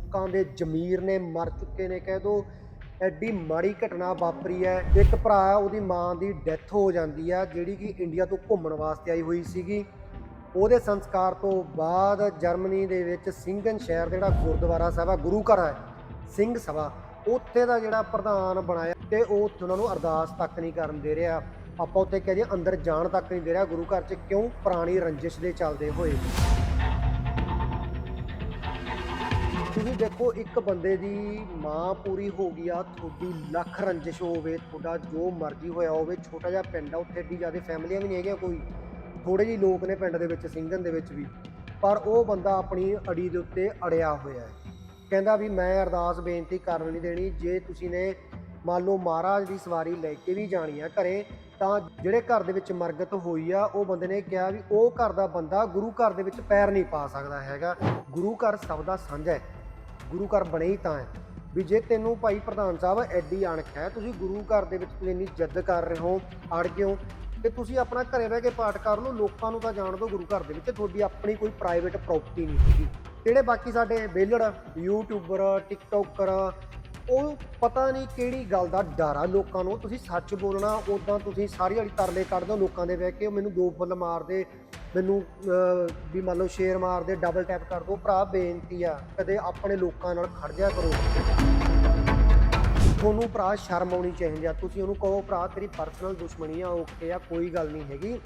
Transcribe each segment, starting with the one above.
ਲੋਕਾਂ ਦੇ ਜ਼ਮੀਰ ਨੇ ਮਰ ਚੁੱਕੇ ਨੇ, ਕਹਿ ਦੋ। ਐਡੀ ਮਾੜੀ ਘਟਨਾ ਵਾਪਰੀ ਹੈ। ਇੱਕ ਭਰਾ ਉਹਦੀ ਮਾਂ ਦੀ ਡੈਥ ਹੋ ਜਾਂਦੀ ਆ ਜਿਹੜੀ ਕਿ ਇੰਡੀਆ ਤੋਂ ਘੁੰਮਣ ਵਾਸਤੇ ਆਈ ਹੋਈ ਸੀਗੀ। ਉਹਦੇ ਸੰਸਕਾਰ ਤੋਂ ਬਾਅਦ ਜਰਮਨੀ ਦੇ ਵਿੱਚ ਸਿੰਘਨ ਸ਼ਹਿਰ ਦਾ ਜਿਹੜਾ ਗੁਰਦੁਆਰਾ ਸਾਹਿਬ ਆ, ਗੁਰੂ ਘਰ ਹੈ, ਸਿੰਘ ਸਭਾ, ਉੱਥੇ ਦਾ ਜਿਹੜਾ ਪ੍ਰਧਾਨ ਬਣਾਇਆ ਤੇ ਉਹ ਉੱਥੇ ਉਹਨਾਂ ਨੂੰ ਅਰਦਾਸ ਤੱਕ ਨਹੀਂ ਕਰਨ ਦੇ ਰਿਹਾ। ਆਪਾਂ ਉੱਥੇ ਕਹਿ ਦਈਏ, ਅੰਦਰ ਜਾਣ ਤੱਕ ਨਹੀਂ ਦੇ ਰਿਹਾ ਗੁਰੂ ਘਰ 'ਚ, ਕਿਉਂ? ਪੁਰਾਣੀ ਰੰਜਿਸ਼ ਦੇ ਚੱਲਦੇ ਹੋਏ। ਤੁਸੀਂ ਦੇਖੋ, ਇੱਕ ਬੰਦੇ ਦੀ ਮਾਂ ਪੂਰੀ ਹੋ ਗਈ ਆ, ਤੁਹਾਡੀ ਲੱਖ ਰੰਜਿਸ਼ ਹੋਵੇ, ਤੁਹਾਡਾ ਜੋ ਮਰਜ਼ੀ ਹੋਇਆ ਹੋਵੇ, ਛੋਟਾ ਜਿਹਾ ਪਿੰਡ ਆ, ਉੱਥੇ ਏਡੀ ਜ਼ਿਆਦਾ ਫੈਮਲੀਆਂ ਵੀ ਨਹੀਂ ਹੈਗੀਆਂ ਕੋਈ ਥੋੜੇ ਜਿਹੇ ਲੋਕ ਨੇ ਪਿੰਡ ਦੇ ਵਿੱਚ ਸਿੰਘਨ ਦੇ ਵਿੱਚ ਵੀ। ਪਰ ਉਹ ਬੰਦਾ ਆਪਣੀ ਅੜੀ ਦੇ ਉੱਤੇ ਅੜਿਆ ਹੋਇਆ ਹੈ। ਕਹਿੰਦਾ ਵੀ ਮੈਂ ਅਰਦਾਸ ਬੇਨਤੀ ਕਰਨ ਨਹੀਂ ਦੇਣੀ, ਜੇ ਤੁਸੀਂ ਨੇ ਮੰਨ ਲਓ ਮਹਾਰਾਜ ਦੀ ਸਵਾਰੀ ਲੈ ਕੇ ਵੀ ਜਾਣੀ ਆ ਘਰੇ, ਤਾਂ ਜਿਹੜੇ ਘਰ ਦੇ ਵਿੱਚ ਮਰਗਤ ਹੋਈ ਆ, ਉਹ ਬੰਦੇ ਨੇ ਕਿਹਾ ਵੀ ਉਹ ਘਰ ਦਾ ਬੰਦਾ ਗੁਰੂ ਘਰ ਦੇ ਵਿੱਚ ਪੈਰ ਨਹੀਂ ਪਾ ਸਕਦਾ ਹੈਗਾ। ਗੁਰੂ ਘਰ ਸਭ ਦਾ ਸਾਂਝਾ ਹੈ। ਗੁਰੂ ਘਰ ਬਣੇ ਹੀ ਤਾਂ ਹੈ। ਵੀ ਜੇ ਤੈਨੂੰ ਭਾਈ ਪ੍ਰਧਾਨ ਸਾਹਿਬ ਐਡੀ ਅਣਖ ਹੈ, ਤੁਸੀਂ ਗੁਰੂ ਘਰ ਦੇ ਵਿੱਚ ਤੁਸੀਂ ਇੰਨੀ ਜਿੱਦ ਕਰ ਰਹੇ ਹੋ, ਅੜ ਗਏ ਹੋ, ਤੇ ਤੁਸੀਂ ਆਪਣਾ ਘਰੇ ਬਹਿ ਕੇ ਪਾਠ ਕਰ ਲਓ, ਲੋਕਾਂ ਨੂੰ ਤਾਂ ਜਾਣ ਦਿਓ ਗੁਰੂ ਘਰ ਦੇ ਵਿੱਚ, ਤੁਹਾਡੀ ਆਪਣੀ ਕੋਈ ਪ੍ਰਾਈਵੇਟ ਪ੍ਰਾਪਰਟੀ ਨਹੀਂ ਹੈਗੀ ਜਿਹੜੇ ਬਾਕੀ ਸਾਡੇ ਵਿਹਲੜ ਯੂਟਿਊਬਰ ਟਿਕਟੋਕਰ ਉਹ ਪਤਾ ਨਹੀਂ ਕਿਹੜੀ ਗੱਲ ਦਾ ਡਰ ਆ ਲੋਕਾਂ ਨੂੰ, ਤੁਸੀਂ ਸੱਚ ਬੋਲਣਾ ਉਦਾਂ ਤੁਸੀਂ ਸਾਰੀ ਵਾਲੀ ਤਰਲੇ ਕੱਢਦੇ ਹੋ ਲੋਕਾਂ ਦੇ ਬਹਿ ਕੇ, ਉਹ ਮੈਨੂੰ ਦੋ ਫੁੱਲ ਮਾਰਦੇ ਮੈਨੂੰ ਵੀ ਮੰਨ ਲਓ ਸ਼ੇਰ ਮਾਰਦੇ ਡਬਲ ਟੈਪ ਕਰ ਦੋ, ਭਰਾ ਬੇਨਤੀ ਆ, ਕਦੇ ਆਪਣੇ ਲੋਕਾਂ ਨਾਲ ਖੜ ਜਾ ਕਰੋ। ਤੁਹਾਨੂੰ ਭਰਾ ਸ਼ਰਮ ਆਉਣੀ ਚਾਹੀਦੀ ਆ, ਤੁਸੀਂ ਉਹਨੂੰ ਕਹੋ, ਭਰਾ, ਤੇਰੀ ਪਰਸਨਲ ਦੁਸ਼ਮਣੀ ਆ ਓਕੇ ਆ, ਕੋਈ ਗੱਲ ਨਹੀਂ ਹੈਗੀ।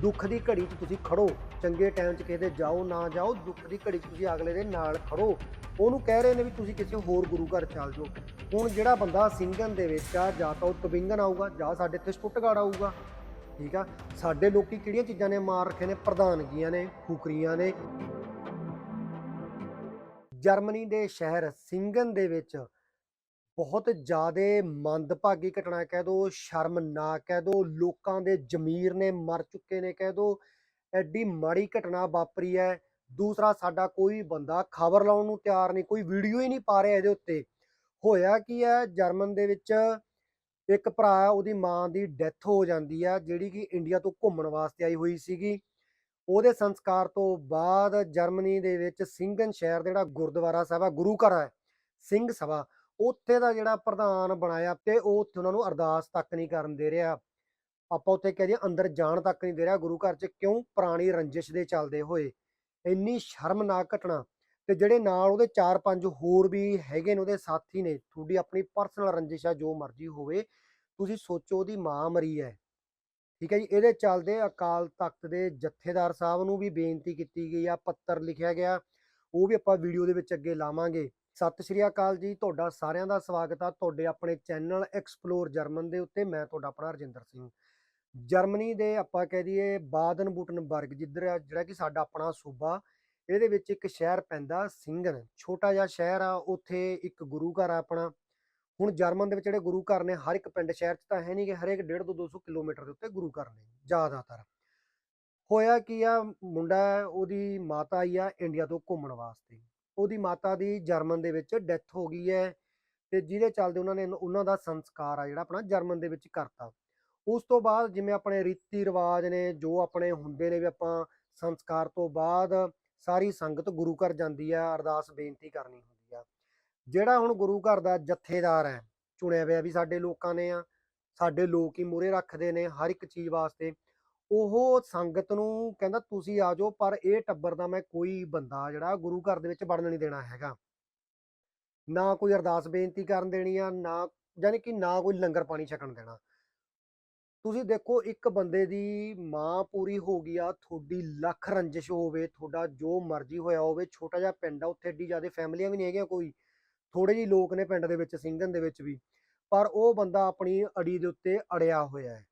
ਦੁੱਖ ਦੀ ਘੜੀ 'ਚ ਤੁਸੀਂ ਖੜੋ, ਚੰਗੇ ਟਾਈਮ 'ਚ ਕਿਸੇ ਜਾਓ, ਨਾ ਜਾਓ, ਦੁੱਖ ਦੀ ਘੜੀ 'ਚ ਤੁਸੀਂ ਅਗਲੇ ਦੇ ਨਾਲ ਖੜੋ। ਉਹਨੂੰ ਕਹਿ ਰਹੇ ਨੇ ਵੀ ਤੁਸੀਂ ਕਿਸੇ ਹੋਰ ਗੁਰੂ ਘਰ ਚੱਲ ਜਾਓ। ਹੁਣ ਜਿਹੜਾ ਬੰਦਾ ਸਿੰਘਨ ਦੇ ਵਿੱਚ ਆ, ਜਾਂ ਤਾਂ ਉਹ ਤਬਿੰਗਨ ਆਊਗਾ, ਜਾਂ ਸਾਡੇ ਇੱਥੇ ਸਟੁੱਟਗਾਰਡ ਆਊਗਾ। ਠੀਕ ਆ? ਸਾਡੇ ਲੋਕੀ ਕਿਹੜੀਆਂ ਚੀਜ਼ਾਂ ਨੇ ਮਾਰ ਰੱਖੇ ਨੇ? ਪ੍ਰਧਾਨਗੀਆਂ ਨੇ, ਫੁਕਰੀਆਂ ਨੇ। ਜਰਮਨੀ ਦੇ ਸ਼ਹਿਰ ਸਿੰਗਨ ਦੇ ਵਿੱਚ ਬਹੁਤ ਜ਼ਿਆਦਾ ਮੰਦਭਾਗੀ ਘਟਨਾ ਕਹਿ ਦੋ, ਸ਼ਰਮਨਾਕ ਕਹਿ ਦੋ, ਲੋਕਾਂ ਦੇ ਜ਼ਮੀਰ ਨੇ ਮਰ ਚੁੱਕੇ ਨੇ ਕਹਿ ਦੋ। ਐਡੀ ਮਾੜੀ ਘਟਨਾ ਵਾਪਰੀ ਹੈ ਦੂਸਰਾ, ਸਾਡਾ ਕੋਈ ਬੰਦਾ ਖਬਰ ਲਾਉਣ ਨੂੰ ਤਿਆਰ ਨਹੀਂ, ਕੋਈ ਵੀਡੀਓ ਹੀ ਨਹੀਂ ਪਾ ਰਿਹਾ ਇਹਦੇ ਉੱਤੇ। ਹੋਇਆ ਕੀ ਹੈ ਜਰਮਨ ਦੇ ਵਿੱਚ ਇੱਕ ਭਰਾ ਉਹਦੀ ਮਾਂ ਦੀ ਡੈਥ ਹੋ ਜਾਂਦੀ ਆ, ਜਿਹੜੀ ਕਿ ਇੰਡੀਆ ਤੋਂ ਘੁੰਮਣ ਵਾਸਤੇ ਆਈ ਹੋਈ ਸੀਗੀ। ਉਹਦੇ ਸੰਸਕਾਰ ਤੋਂ ਬਾਅਦ ਜਰਮਨੀ ਦੇ ਵਿੱਚ ਸਿੰਘਨ ਸ਼ਹਿਰ ਦਾ ਜਿਹੜਾ ਗੁਰਦੁਆਰਾ ਸਾਹਿਬ ਆ, ਗੁਰੂ ਘਰ ਹੈ ਸਿੰਘ ਸਭਾ, ਉੱਥੇ ਦਾ ਜਿਹੜਾ ਪ੍ਰਧਾਨ ਬਣਾਇਆ ਤੇ ਉਹ ਉੱਥੇ ਉਹਨਾਂ ਨੂੰ ਅਰਦਾਸ ਤੱਕ ਨਹੀਂ ਕਰਨ ਦੇ ਰਿਹਾ। ਆਪਾਂ ਉੱਥੇ ਕਹਿ ਦਈਏ ਅੰਦਰ ਜਾਣ ਤੱਕ ਨਹੀਂ ਦੇ ਰਿਹਾ ਗੁਰੂ ਘਰ 'ਚ, ਕਿਉਂ? ਪੁਰਾਣੀ ਰੰਜਿਸ਼ ਦੇ ਚੱਲਦੇ ਹੋਏ। ਇੰਨੀ ਸ਼ਰਮਨਾਕ ਘਟਨਾ ਤੇ ਜਿਹੜੇ ਨਾਲ ਉਹਦੇ 4-5 ਹੋਰ ਵੀ ਹੈਗੇ ਨੇ ਉਹਦੇ ਸਾਥੀ ਨੇ, ਤੁਹਾਡੀ ਆਪਣੀ ਪਰਸਨਲ ਰੰਜਿਸ਼ ਆ, ਜੋ ਮਰਜ਼ੀ ਹੋਵੇ, ਤੁਸੀਂ ਸੋਚੋ ਉਹਦੀ ਮਾਂ ਮਰੀ ਹੈ। ਠੀਕ ਹੈ ਜੀ, ਇਹਦੇ ਚੱਲਦੇ ਅਕਾਲ ਤਖਤ ਦੇ ਜਥੇਦਾਰ ਸਾਹਿਬ ਨੂੰ ਵੀ ਬੇਨਤੀ ਕੀਤੀ ਗਈ ਆ, ਪੱਤਰ ਲਿਖਿਆ ਗਿਆ, ਉਹ ਵੀ ਆਪਾਂ ਵੀਡੀਓ ਦੇ ਵਿੱਚ ਅੱਗੇ ਲਾਵਾਂਗੇ। ਸਤਿ ਸ਼੍ਰੀ ਅਕਾਲ ਜੀ, ਤੁਹਾਡਾ ਸਾਰਿਆਂ ਦਾ ਸਵਾਗਤ ਆ, ਤੁਹਾਡੇ ਆਪਣੇ ਚੈਨਲ ਐਕਸਪਲੋਰ ਜਰਮਨ ਦੇ ਉੱਤੇ, ਮੈਂ ਤੁਹਾਡਾ ਆਪਣਾ ਰਜਿੰਦਰ ਸਿੰਘ। ਜਰਮਨੀ ਦੇ ਆਪਾਂ ਕਹਿ ਦਈਏ ਬਾਦਨ ਬੁਟਨਬਰਗ ਜਿੱਧਰ ਜਿਹੜਾ ਕਿ ਸਾਡਾ ਆਪਣਾ ਸੂਬਾ ਇਹਦੇ ਵਿੱਚ ਇੱਕ ਸ਼ਹਿਰ ਪੈਂਦਾ ਸਿੰਗਨ, ਛੋਟਾ ਜਿਹਾ ਸ਼ਹਿਰ ਆ, ਉੱਥੇ ਇੱਕ ਗੁਰੂ ਘਰ ਆ ਆਪਣਾ। ਹੁਣ ਜਰਮਨ ਦੇ ਵਿੱਚ ਜਿਹੜੇ ਗੁਰੂ ਘਰ ਨੇ, ਹਰ ਇੱਕ ਪਿੰਡ ਸ਼ਹਿਰ 'ਚ ਤਾਂ ਹੈ ਨਹੀਂ ਕਿ ਹਰੇਕ 1.5 ਤੋਂ 200 ਕਿਲੋਮੀਟਰ ਦੇ ਉੱਤੇ ਗੁਰੂ ਘਰ ਨੇ, ਜ਼ਿਆਦਾਤਰ। ਹੋਇਆ ਕੀ ਆ, ਮੁੰਡਾ ਉਹਦੀ ਮਾਤਾ ਆਈ ਆ ਇੰਡੀਆ ਤੋਂ ਘੁੰਮਣ ਵਾਸਤੇ। ਉਹਦੀ ਮਾਤਾ ਦੀ ਜਰਮਨ ਦੇ ਵਿੱਚ ਡੈਥ ਹੋ ਗਈ ਹੈ ਤੇ ਜਿਹਦੇ ਚੱਲਦੇ ਉਹਨਾਂ ਨੇ, ਉਹਨਾਂ ਦਾ ਸੰਸਕਾਰ ਆ ਜਿਹੜਾ ਆਪਣਾ ਜਰਮਨ ਦੇ ਵਿੱਚ ਕਰਤਾ। ਉਸ ਤੋਂ ਬਾਅਦ ਜਿਵੇਂ ਆਪਣੇ ਰੀਤੀ ਰਿਵਾਜ ਨੇ, ਜੋ ਆਪਣੇ ਹੁੰਦੇ ਨੇ ਵੀ ਆਪਾਂ ਸੰਸਕਾਰ ਤੋਂ ਬਾਅਦ ਸਾਰੀ ਸੰਗਤ ਗੁਰੂ ਘਰ ਜਾਂਦੀ ਆ, ਅਰਦਾਸ ਬੇਨਤੀ ਕਰਨੀ ਹੁੰਦੀ ਆ। ਜਿਹੜਾ ਹੁਣ ਗੁਰੂ ਘਰ ਦਾ ਜਥੇਦਾਰ ਹੈ, ਚੁਣਿਆ ਹੋਇਆ ਵੀ ਸਾਡੇ ਲੋਕਾਂ ਨੇ ਆ, ਸਾਡੇ ਲੋਕ ਹੀ ਮੂਹਰੇ ਰੱਖਦੇ ਨੇ ਹਰ ਇੱਕ ਚੀਜ਼ ਵਾਸਤੇ, ਉਹ ਸੰਗਤ ਨੂੰ ਕਹਿੰਦਾ ਤੁਸੀਂ ਆ ਜਾਓ, ਪਰ ਇਹ ਟੱਬਰ ਦਾ ਮੈਂ ਕੋਈ ਬੰਦਾ ਜਿਹੜਾ ਗੁਰੂ ਘਰ ਦੇ ਵਿੱਚ ਵੜਨ ਨਹੀਂ ਦੇਣਾ ਹੈਗਾ। ਨਾ ਕੋਈ ਅਰਦਾਸ ਬੇਨਤੀ ਕਰਨ ਦੇਣੀ ਆ, ਨਾ ਯਾਨੀ ਕਿ ਨਾ ਕੋਈ ਲੰਗਰ ਪਾਣੀ ਛਕਣ ਦੇਣਾ। ਤੁਸੀਂ ਦੇਖੋ, ਇੱਕ ਬੰਦੇ ਦੀ ਮਾਂ ਪੂਰੀ ਹੋ ਗਈ ਆ, ਤੁਹਾਡੀ ਲੱਖ ਰੰਜਿਸ਼ ਹੋਵੇ, ਤੁਹਾਡਾ ਜੋ ਮਰਜ਼ੀ ਹੋਇਆ ਹੋਵੇ, ਛੋਟਾ ਜਿਹਾ ਪਿੰਡ ਆ, ਉੱਥੇ ਏਡੀ ਜ਼ਿਆਦਾ ਫੈਮਲੀਆਂ ਵੀ ਨਹੀਂ ਹੈਗੀਆਂ ਕੋਈ ਥੋੜੇ ਜਿਹੇ ਲੋਕ ਨੇ ਪਿੰਡ ਦੇ ਵਿੱਚ ਸਿੰਘਨ ਦੇ ਵਿੱਚ ਵੀ, ਪਰ ਉਹ ਬੰਦਾ ਆਪਣੀ ਅੜੀ ਦੇ ਉੱਤੇ ਅੜਿਆ ਹੋਇਆ ਹੈ।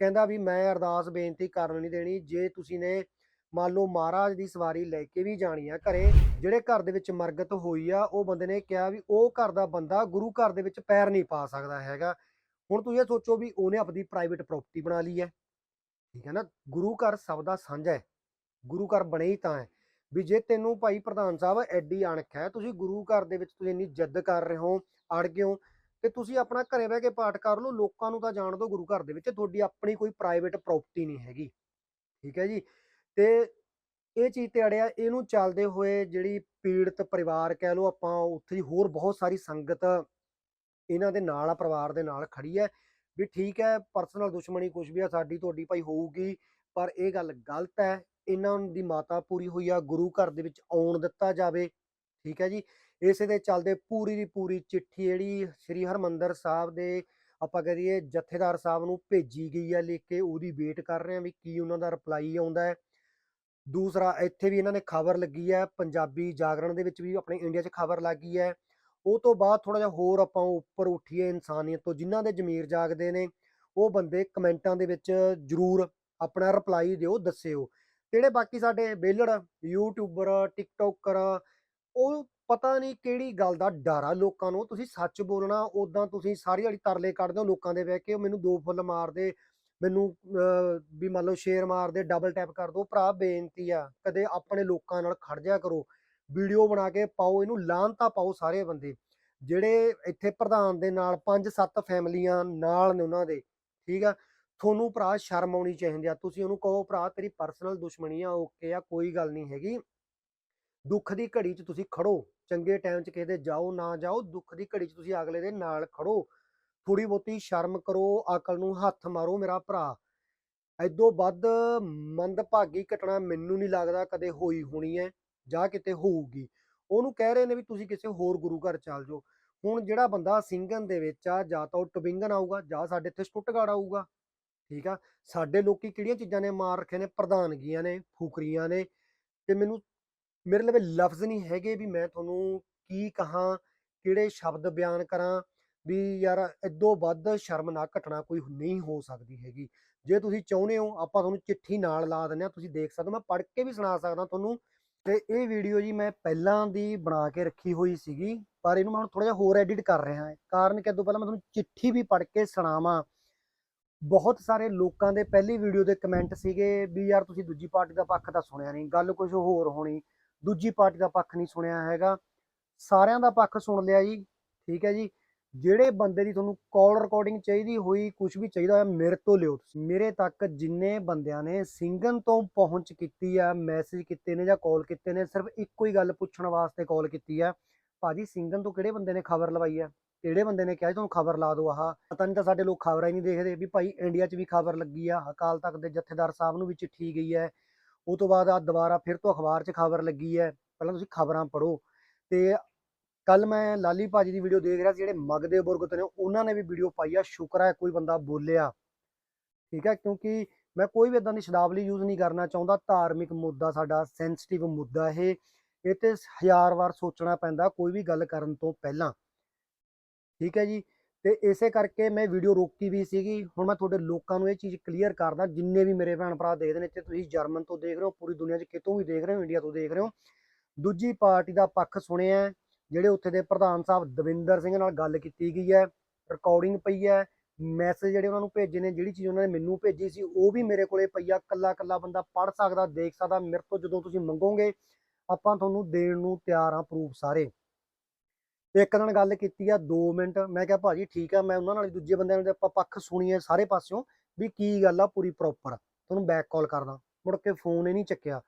ਕਹਿੰਦਾ ਵੀ ਮੈਂ ਅਰਦਾਸ ਬੇਨਤੀ ਕਰਨ ਨਹੀਂ ਦੇਣੀ, ਜੇ ਤੁਸੀਂ ਨੇ ਮੰਨ ਲਓ ਮਹਾਰਾਜ ਦੀ ਸਵਾਰੀ ਲੈ ਕੇ ਵੀ ਜਾਣੀ ਆ ਘਰੇ, ਜਿਹੜੇ ਘਰ ਦੇ ਵਿੱਚ ਮਰਗਤ ਹੋਈ ਆ, ਉਹ ਬੰਦੇ ਨੇ ਕਿਹਾ ਵੀ ਉਹ ਘਰ ਦਾ ਬੰਦਾ ਗੁਰੂ ਘਰ ਦੇ ਵਿੱਚ ਪੈਰ ਨਹੀਂ ਪਾ ਸਕਦਾ ਹੈਗਾ। ਹੁਣ ਤੁਸੀਂ ਇਹ ਸੋਚੋ ਵੀ ਉਹਨੇ ਆਪਣੀ ਪ੍ਰਾਈਵੇਟ ਪ੍ਰਾਪਰਟੀ ਬਣਾ ਲਈ ਹੈ। ਠੀਕ ਹੈ ਨਾ? ਗੁਰੂ ਘਰ ਸਭ ਦਾ ਸਾਂਝਾ ਹੈ। ਗੁਰੂ ਘਰ ਬਣੇ ਹੀ ਤਾਂ ਹੈ। ਵੀ ਜੇ ਤੈਨੂੰ ਭਾਈ ਪ੍ਰਧਾਨ ਸਾਹਿਬ ਐਡੀ ਅਣਖ ਹੈ, ਤੁਸੀਂ ਗੁਰੂ ਘਰ ਦੇ ਵਿੱਚ ਤੁਸੀਂ ਇੰਨੀ ਜਿੱਦ ਕਰ ਰਹੇ ਹੋ, ਅੜ ਗਏ ਹੋ, ਤੇ ਤੁਸੀਂ ਆਪਣਾ ਘਰੇ ਬਹਿ ਕੇ ਪਾਠ ਕਰ ਲਓ, ਲੋਕਾਂ ਨੂੰ ਤਾਂ ਜਾਣ ਦਿਓ ਗੁਰੂ ਘਰ ਦੇ ਵਿੱਚ, ਤੁਹਾਡੀ ਆਪਣੀ ਕੋਈ ਪ੍ਰਾਈਵੇਟ ਪ੍ਰਾਪਰਟੀ ਨਹੀਂ ਹੈਗੀ। ਠੀਕ ਹੈ ਜੀ? ਤੇ ਇਹ ਚੀਜ਼ ਤੇ ਅੜਿਆ, ਇਹਨੂੰ ਚੱਲਦੇ ਹੋਏ ਜਿਹੜੀ ਪੀੜਤ ਪਰਿਵਾਰ ਕਹਿ ਲਓ ਆਪਾਂ, ਉੱਥੇ ਦੀ ਹੋਰ ਬਹੁਤ ਸਾਰੀ ਸੰਗਤ ਇਹਨਾਂ ਦੇ ਨਾਲ ਆ, ਪਰਿਵਾਰ ਦੇ ਨਾਲ ਖੜੀ ਹੈ ਵੀ ਠੀਕ ਹੈ ਪਰਸਨਲ ਦੁਸ਼ਮਣੀ ਕੁਝ ਵੀ ਆ, ਸਾਡੀ ਤੁਹਾਡੀ ਭਾਈ ਹੋਊਗੀ, ਪਰ ਇਹ ਗੱਲ ਗਲਤ ਹੈ ਇਹਨਾਂ ਦੀ ਮਾਤਾ ਪੂਰੀ ਹੋਈ ਆ, ਗੁਰੂ ਘਰ ਦੇ ਵਿੱਚ ਆਉਣ ਦਿੱਤਾ ਜਾਵੇ, ਠੀਕ ਹੈ ਜੀ। ਇਸੇ ਦੇ ਚੱਲਦੇ ਪੂਰੀ ਦੀ ਪੂਰੀ ਚਿੱਠੀ ਜਿਹੜੀ ਸ੍ਰੀ ਹਰਮੰਦਰ ਸਾਹਿਬ ਦੇ ਆਪਾਂ ਕਰੀਏ ਜਥੇਦਾਰ ਸਾਹਿਬ ਨੂੰ ਭੇਜੀ ਗਈ ਹੈ ਲਿਖ ਕੇ ਉਹਦੀ ਵੇਟ ਕਰ ਰਹੇ ਹਾਂ ਵੀ ਕੀ ਉਹਨਾਂ ਦਾ ਰਿਪਲਾਈ ਆਉਂਦਾ ਹੈ ਦੂਸਰਾ, ਇੱਥੇ ਵੀ ਇਹਨਾਂ ਨੇ ਖਬਰ ਲੱਗੀ ਹੈ ਪੰਜਾਬੀ ਜਾਗਰਣ ਦੇ ਵਿੱਚ ਵੀ ਆਪਣੇ ਇੰਡੀਆ 'ਚ ਖਬਰ ਲੱਗੀ ਹੈ ਉਹ ਤੋਂ ਬਾਅਦ ਥੋੜਾ ਜਿਹਾ ਹੋਰ ਆਪਾਂ ਉੱਪਰ ਉੱਠੀਏ ਇਨਸਾਨੀਅਤ ਤੋਂ, ਜਿਨ੍ਹਾਂ ਦੇ ਜ਼ਮੀਰ ਜਾਗਦੇ ਨੇ, ਉਹ ਬੰਦੇ ਕਮੈਂਟਾਂ ਦੇ ਵਿੱਚ ਜਰੂਰ ਆਪਣਾ ਰਿਪਲਾਈ ਦਿਓ, ਦੱਸਿਓ। ਜਿਹੜੇ ਬਾਕੀ ਸਾਡੇ ਬੇਲੜ, ਯੂਟਿਊਬਰ, ਟਿਕਟੋਕਰ, ਉਹ ਪਤਾ ਨਹੀਂ ਕਿਹੜੀ ਗੱਲ ਦਾ ਡਰ ਆ ਲੋਕਾਂ ਨੂੰ। ਤੁਸੀਂ ਸੱਚ ਬੋਲਣਾ ਉਦਾਂ ਤੁਸੀਂ ਸਾਰੀ ਵਾਲੀ ਤਰਲੇ ਕੱਢਦੇ ਹੋ ਲੋਕਾਂ ਦੇ ਬਹਿ ਕੇ, ਉਹ ਮੈਨੂੰ ਦੋ ਫੁੱਲ ਮਾਰਦੇ, ਮੈਨੂੰ ਵੀ ਮੰਨ ਲਓ ਸ਼ੇਰ ਮਾਰਦੇ ਡਬਲ ਟੈਪ ਕਰ ਦੋ। ਭਰਾ, ਬੇਨਤੀ ਆ, ਕਦੇ ਆਪਣੇ ਲੋਕਾਂ ਨਾਲ ਖੜ ਜਾ ਕਰੋ। ਵੀਡੀਓ ਬਣਾ ਕੇ ਪਾਓ, ਇਹਨੂੰ ਲਾਹਨਤਾ ਪਾਓ ਸਾਰੇ ਬੰਦੇ। ਜਿਹੜੇ ਇੱਥੇ ਪ੍ਰਧਾਨ ਦੇ ਨਾਲ 5-7 ਫੈਮਲੀਆਂ ਨਾਲ ਨੇ ਉਹਨਾਂ ਦੇ, ਠੀਕ ਆ? ਤੁਹਾਨੂੰ ਭਰਾ ਸ਼ਰਮ ਆਉਣੀ ਚਾਹੀਦੀ ਆ। ਤੁਸੀਂ ਉਹਨੂੰ ਕਹੋ, ਭਰਾ, ਤੇਰੀ ਪਰਸਨਲ ਦੁਸ਼ਮਣੀ ਆ ਓਕੇ ਆ, ਕੋਈ ਗੱਲ ਨਹੀਂ ਹੈਗੀ। ਦੁੱਖ ਦੀ ਘੜੀ 'ਚ ਤੁਸੀਂ ਖੜੋ। ਚੰਗੇ ਟਾਈਮ 'ਚ ਕਿਸੇ ਦੇ ਜਾਓ, ਨਾ ਜਾਓ, ਦੁੱਖ ਦੀ ਘੜੀ 'ਚ ਤੁਸੀਂ ਅਗਲੇ ਦੇ ਨਾਲ ਖੜੋ। ਥੋੜੀ ਬਹੁਤੀ ਸ਼ਰਮ ਕਰੋ, ਅਕਲ ਨੂੰ ਹੱਥ ਮਾਰੋ ਮੇਰਾ ਭਰਾ। ਐਦੋਂ ਵੱਧ ਮੰਦਭਾਗੀ ਘਟਨਾ ਮੈਨੂੰ ਨਹੀਂ ਲੱਗਦਾ ਕਦੇ ਹੋਈ ਹੋਣੀ ਹੈ। ਜਾਂ ਕਿਤੇ ਹੋਊਗੀ। ਉਹਨੂੰ ਕਹਿ ਰਹੇ ਨੇ ਵੀ ਤੁਸੀਂ ਕਿਸੇ ਹੋਰ ਗੁਰੂ ਘਰ ਚੱਲ ਜਾਓ। ਹੁਣ ਜਿਹੜਾ ਬੰਦਾ ਸਿੰਘਨ ਦੇ ਵਿੱਚ ਆ, ਜਾਂ ਤਾਂ ਉਹ ਟਬਿੰਗਨ ਆਊਗਾ, ਜਾਂ ਸਾਡੇ ਇੱਥੇ ਸਟੁੱਟਗਾਰਡ ਆਊਗਾ। ਠੀਕ ਆ? ਸਾਡੇ ਲੋਕੀ ਕਿਹੜੀਆਂ ਚੀਜ਼ਾਂ ਨੇ ਮਾਰ ਰੱਖੇ ਨੇ? ਪ੍ਰਧਾਨਗੀਆਂ ਨੇ, ਫੁਕਰੀਆਂ ਨੇ। ਤੇ ਮੈਨੂੰ, ਮੇਰੇ ਲਈ ਲਫ਼ਜ਼ ਨਹੀਂ ਹੈਗੇ ਵੀ ਮੈਂ ਤੁਹਾਨੂੰ ਕੀ ਕਹਾਂ, ਕਿਹੜੇ ਸ਼ਬਦ ਬਿਆਨ ਕਰਾਂ, ਵੀ ਯਾਰ ਇਦੋਂ ਵੱਧ ਸ਼ਰਮਨਾਕ ਘਟਨਾ ਕੋਈ ਨਹੀਂ ਹੋ ਸਕਦੀ ਹੈਗੀ। ਜੇ ਤੁਸੀਂ ਚਾਹੁੰਦੇ ਹੋ, ਆਪਾਂ ਤੁਹਾਨੂੰ ਚਿੱਠੀ ਨਾਲ ਲਾ ਦਿੰਦੇ ਆ ਤੁਸੀਂ ਦੇਖ ਸਕਦੇ ਹੋ, ਮੈਂ ਪੜ੍ਹ ਕੇ ਵੀ ਸੁਣਾ ਸਕਦਾ ਤੁਹਾਨੂੰ ਤੇ ਇਹ ਵੀਡੀਓ ਜੀ ਮੈਂ ਪਹਿਲਾਂ ਦੀ ਬਣਾ ਕੇ ਰੱਖੀ ਹੋਈ ਸੀਗੀ, ਪਰ ਇਹਨੂੰ ਮੈਂ ਹੁਣ ਥੋੜਾ ਜਿਹਾ ਹੋਰ ਐਡਿਟ ਕਰ ਰਿਹਾ ਹਾਂ। ਕਾਰਨ ਕਿ ਤੋਂ ਪਹਿਲਾਂ ਮੈਂ ਤੁਹਾਨੂੰ ਚਿੱਠੀ ਵੀ ਪੜ੍ਹ ਕੇ ਸੁਣਾਵਾਂ। ਬਹੁਤ ਸਾਰੇ ਲੋਕਾਂ ਦੇ ਪਹਿਲੀ ਵੀਡੀਓ ਦੇ ਕਮੈਂਟ ਸੀਗੇ ਵੀ ਯਾਰ ਤੁਸੀਂ ਦੂਜੀ ਪਾਰਟੀ ਦਾ ਪੱਖ ਤਾਂ ਸੁਣਿਆ ਨਹੀਂ, ਗੱਲ ਕੁਝ ਹੋਰ ਹੋਣੀ। ਦੂਜੀ ਪਾਰਟੀ ਦਾ ਪੱਖ ਨਹੀਂ ਸੁਣਿਆ ਹੈਗਾ। ਸਾਰਿਆਂ ਦਾ ਪੱਖ ਸੁਣ ਲਿਆ ਜੀ, ਠੀਕ ਹੈ ਜੀ। ਜਿਹੜੇ ਬੰਦੇ ਦੀ ਤੁਹਾਨੂੰ ਕਾਲ ਰਿਕਾਰਡਿੰਗ ਚਾਹੀਦੀ ਹੋਈ ਕੁਝ ਵੀ ਚਾਹੀਦਾ ਹੋਇਆ, ਮੇਰੇ ਤੋਂ ਲਿਓ ਤੁਸੀਂ। ਮੇਰੇ ਤੱਕ ਜਿੰਨੇ ਬੰਦਿਆਂ ਨੇ ਸਿੰਗਨ ਤੋਂ ਪਹੁੰਚ ਕੀਤੀ ਆ ਮੈਸੇਜ ਕੀਤੇ ਨੇ ਜਾਂ ਕਾਲ ਕੀਤੇ ਨੇ, ਸਿਰਫ ਇੱਕੋ ਹੀ ਗੱਲ ਪੁੱਛਣ ਵਾਸਤੇ ਕਾਲ ਕੀਤੀ ਆ। ਭਾਜੀ, ਸਿੰਗਨ ਤੋਂ ਕਿਹੜੇ ਬੰਦੇ ਨੇ ਖਬਰ ਲਵਾਈ ਆ? ਕਿਹੜੇ ਬੰਦੇ ਨੇ ਕਿਹਾ ਜੀ ਤੁਹਾਨੂੰ ਖਬਰ ਲਾ ਦਿਓ ਆਹ? ਪਤਾ ਨਹੀਂ ਤਾਂ ਸਾਡੇ ਲੋਕ ਖਬਰਾਂ ਹੀ ਨਹੀਂ ਦੇਖਦੇ ਵੀ ਭਾਈ ਇੰਡੀਆ 'ਚ ਵੀ ਖਬਰ ਲੱਗੀ ਆ। ਅਕਾਲ ਤਖਤ ਦੇ ਜਥੇਦਾਰ ਸਾਹਿਬ ਨੂੰ ਵੀ ਚਿੱਠੀ ਗਈ ਹੈ ਉਹ ਤੋਂ ਬਾਅਦ ਆ ਦੁਬਾਰਾ ਫਿਰ ਤੋਂ ਅਖਬਾਰ 'ਚ ਖਬਰ ਲੱਗੀ ਹੈ ਪਹਿਲਾਂ ਤੁਸੀਂ ਖਬਰਾਂ ਪੜ੍ਹੋ ਤੇ ਕੱਲ ਮੈਂ ਲਾਲੀ ਭਾਜੀ ਦੀ ਵੀਡੀਓ ਦੇਖ ਰਿਹਾ ਸੀ, ਜਿਹੜੇ ਮਗਦੇ ਬੁਰਗਤ ਨੇ, ਉਹਨਾਂ ਨੇ ਵੀ ਵੀਡੀਓ ਪਾਈ ਆ, ਸ਼ੁਕਰ ਹੈ ਕੋਈ ਬੰਦਾ ਬੋਲਿਆ। ਠੀਕ ਹੈ ਕਿਉਂਕਿ ਮੈਂ ਕੋਈ ਵੀ ਇਦਾਂ ਦੀ ਸ਼ਬਦਾਵਲੀ ਯੂਜ਼ ਨਹੀਂ ਕਰਨਾ ਚਾਹੁੰਦਾ, ਧਾਰਮਿਕ ਮੁੱਦਾ ਸਾਡਾ ਸੈਂਸਿਟਿਵ ਮੁੱਦਾ ਇਹ ਇਹ ਤੇ ਹਜ਼ਾਰ ਵਾਰ ਸੋਚਣਾ ਪੈਂਦਾ ਕੋਈ ਵੀ ਗੱਲ ਕਰਨ ਤੋਂ ਪਹਿਲਾਂ। ਠੀਕ ਹੈ ਜੀ, ਤੇ ਇਸੇ ਕਰਕੇ ਮੈਂ ਵੀਡੀਓ ਰੋਕੀ ਵੀ ਸੀਗੀ। ਹੁਣ ਮੈਂ ਤੁਹਾਡੇ ਲੋਕਾਂ ਨੂੰ ਇਹ ਚੀਜ਼ ਕਲੀਅਰ ਕਰਦਾ, ਜਿੰਨੇ ਵੀ ਮੇਰੇ ਭੈਣ ਭਰਾ ਦੇਖਦੇ ਨੇ ਤੇ ਤੁਸੀਂ ਜਰਮਨ ਤੋਂ ਦੇਖ ਰਹੇ ਹੋ, ਪੂਰੀ ਦੁਨੀਆ 'ਚ ਕਿਤੋਂ ਵੀ ਦੇਖ ਰਹੇ ਹੋ, ਇੰਡੀਆ ਤੋਂ ਦੇਖ ਰਹੇ ਹੋ। ਦੂਜੀ ਪਾਰਟੀ ਦਾ ਪੱਖ ਸੁਣਿਆ ਜਿਹੜੇ ਉੱਥੇ ਦੇ ਪ੍ਰਧਾਨ ਸਾਹਿਬ ਦਵਿੰਦਰ ਸਿੰਘ ਨਾਲ ਗੱਲ ਕੀਤੀ ਗਈ ਹੈ ਰਿਕਾਰਡਿੰਗ ਪਈ ਹੈ ਮੈਸੇਜ ਜਿਹੜੇ ਉਹਨਾਂ ਨੂੰ ਭੇਜੇ ਨੇ, ਜਿਹੜੀ ਚੀਜ਼ ਉਹਨਾਂ ਨੇ ਮੈਨੂੰ ਭੇਜੀ ਸੀ, ਉਹ ਵੀ ਮੇਰੇ ਕੋਲੇ ਪਈ ਆ ਕੱਲਾ ਕੱਲਾ ਬੰਦਾ ਪੜ੍ਹ ਸਕਦਾ, ਦੇਖ ਸਕਦਾ, ਮੇਰੇ ਤੋਂ ਜਦੋਂ ਤੁਸੀਂ ਮੰਗੋਗੇ, ਆਪਾਂ ਤੁਹਾਨੂੰ ਦੇਣ ਨੂੰ ਤਿਆਰ ਆ ਪ੍ਰੂਫ ਸਾਰੇ। ਇੱਕ ਦਿਨ ਗੱਲ ਕੀਤੀ ਆ 2 ਮਿੰਟ, ਮੈਂ ਕਿਹਾ ਭਾਜੀ ਠੀਕ ਆ, ਮੈਂ ਉਹਨਾਂ ਨਾਲ ਦੂਜੇ ਬੰਦਿਆਂ ਦੇ ਆਪਾਂ ਪੱਖ ਸੁਣੀਏ ਸਾਰੇ ਪਾਸਿਓਂ, ਵੀ ਕੀ ਗੱਲ ਆ ਪੂਰੀ ਪ੍ਰੋਪਰ ਤੁਹਾਨੂੰ ਬੈਕ ਕਾਲ ਕਰਦਾ, ਮੁੜ ਕੇ ਫੋਨ ਹੀ ਨਹੀਂ ਚੱਕਿਆ।